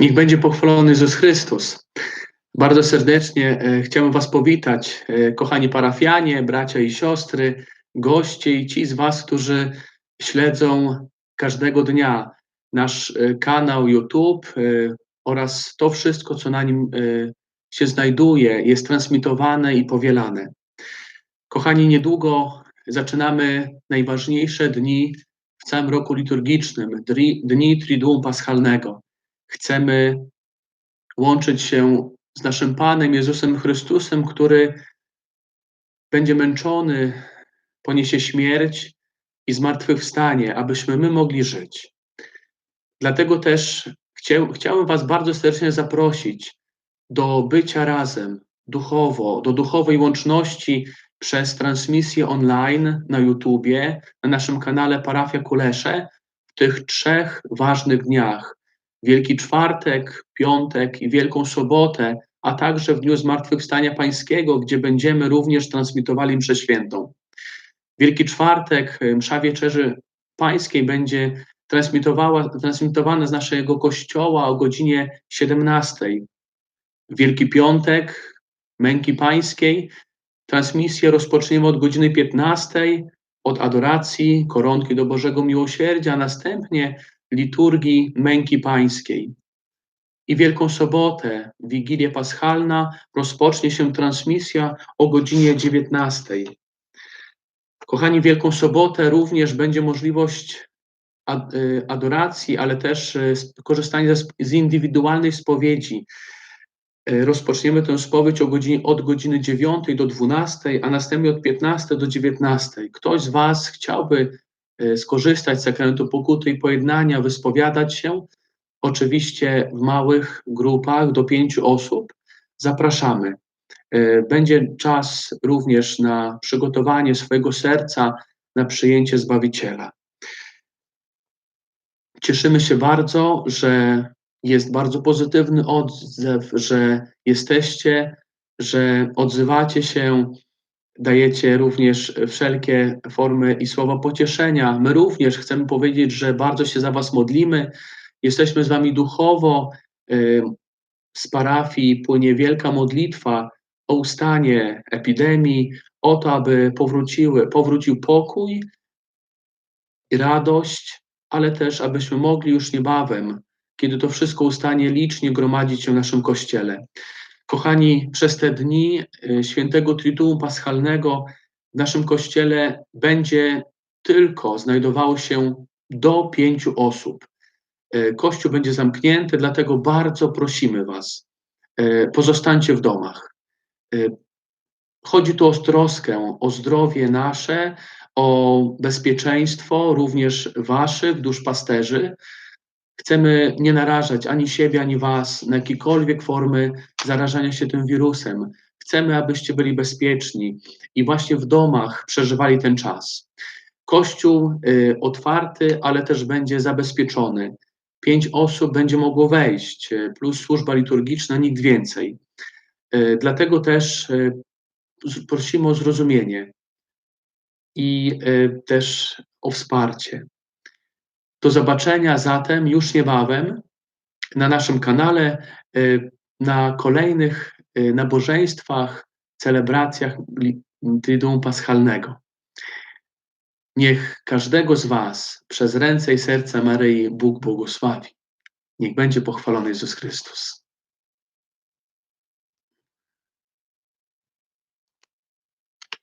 Niech będzie pochwalony Jezus Chrystus. Bardzo serdecznie e, chciałbym Was powitać, e, kochani parafianie, bracia i siostry, goście i ci z Was, którzy śledzą każdego dnia nasz e, kanał YouTube oraz to wszystko, co na nim się znajduje, jest transmitowane i powielane. Kochani, niedługo zaczynamy najważniejsze dni w całym roku liturgicznym, dni Triduum Paschalnego. Chcemy łączyć się z naszym Panem Jezusem Chrystusem, który będzie męczony, poniesie śmierć i zmartwychwstanie, abyśmy my mogli żyć. Dlatego też chciał, chciałem Was bardzo serdecznie zaprosić do bycia razem duchowo, do duchowej łączności przez transmisję online na YouTubie, na naszym kanale Parafia Kulesze w tych trzech ważnych dniach. Wielki Czwartek, Piątek i Wielką Sobotę, a także w Dniu Zmartwychwstania Pańskiego, gdzie będziemy również transmitowali mszę świętą. Wielki Czwartek, msza Wieczerzy Pańskiej będzie transmitowana z naszego kościoła o godzinie 17. Wielki Piątek, Męki Pańskiej, transmisję rozpoczniemy od godziny 15, od adoracji, koronki do Bożego Miłosierdzia, następnie liturgii męki pańskiej. I Wielką Sobotę, Wigilię Paschalna, rozpocznie się transmisja o godzinie 19. Kochani, Wielką Sobotę również będzie możliwość y, adoracji, ale też y, korzystanie z indywidualnej spowiedzi. Y, rozpoczniemy tę spowiedź o godzinie, od godziny 9 do 12, a następnie od 15 do 19. Ktoś z Was chciałby skorzystać z sakramentu pokuty i pojednania, wyspowiadać się, oczywiście w małych grupach do pięciu osób. Zapraszamy. E, będzie czas również na przygotowanie swojego serca na przyjęcie Zbawiciela. Cieszymy się bardzo, że jest bardzo pozytywny odzew, że jesteście, że odzywacie się dajecie również wszelkie formy i słowa pocieszenia. My również chcemy powiedzieć, że bardzo się za Was modlimy. Jesteśmy z Wami duchowo. Z parafii płynie wielka modlitwa o ustanie epidemii, o to, aby powróciły, powrócił pokój i radość, ale też abyśmy mogli już niebawem, kiedy to wszystko ustanie, licznie gromadzić się w naszym kościele. Kochani, przez te dni y, świętego Triduum Paschalnego w naszym kościele będzie tylko znajdowało się do pięciu osób. Y, kościół będzie zamknięty, dlatego bardzo prosimy Was, y, pozostańcie w domach. Chodzi tu o troskę, o zdrowie nasze, o bezpieczeństwo również Waszych duszpasterzy, Chcemy nie narażać ani siebie, ani Was na jakiekolwiek formy zarażania się tym wirusem. Chcemy, abyście byli bezpieczni i właśnie w domach przeżywali ten czas. Kościół y, otwarty, ale też będzie zabezpieczony. Pięć osób będzie mogło wejść, y, plus służba liturgiczna, nikt więcej. Y, dlatego też y, prosimy o zrozumienie i y, też o wsparcie. Do zobaczenia zatem już niebawem na naszym kanale, y, na kolejnych y, nabożeństwach, celebracjach Triduum Paschalnego. Niech każdego z Was przez ręce i serce Maryi Bóg błogosławi. Niech będzie pochwalony Jezus Chrystus.